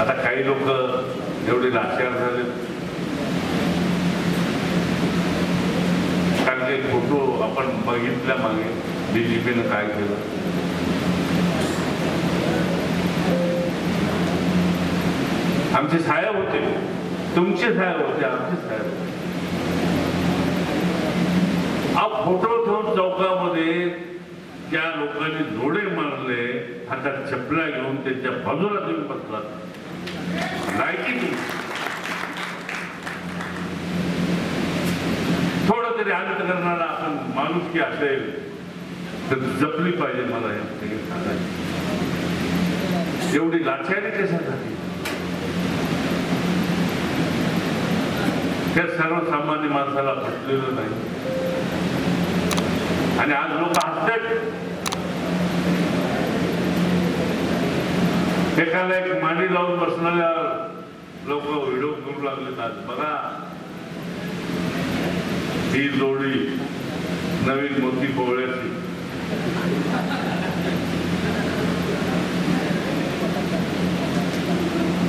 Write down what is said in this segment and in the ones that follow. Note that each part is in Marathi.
आता काही लोक एवढे लाचार झाले. कारण ते फोटो आपण बघितल्या मागे बीजेपीनं काय केलं. आमचे साहेब होते. तुमचे साहेब होते आमचे साहेब हा फोटो ठेवून चौका त्या लोकांनी जोडे मारले हातात चपला घेऊन त्यांच्या बाजूला तुम्ही बसला. नाही थोडं तरी अंत करणारा आपण माणूस की असेल तर जपली पाहिजे मला या एवढी लाचारी कशासाठी? त्या सर्वसामान्य माणसाला फसलेलं नाही. आणि आज लोक हसतात. एकाला एक मांडी लावून बसणाऱ्या लोक व्हिडिओ करू लागले आज. बघा. ही जोडी नवीन मोती पोवळ्याची.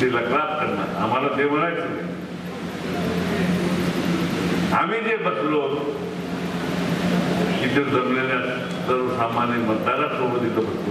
ते लग्नात करणार. आम्हाला ते म्हणायचं. नाही. आम्ही जे बसलो इथे जमलेल्या सर्वसामान्य मतदारासोबत इथं बसलो.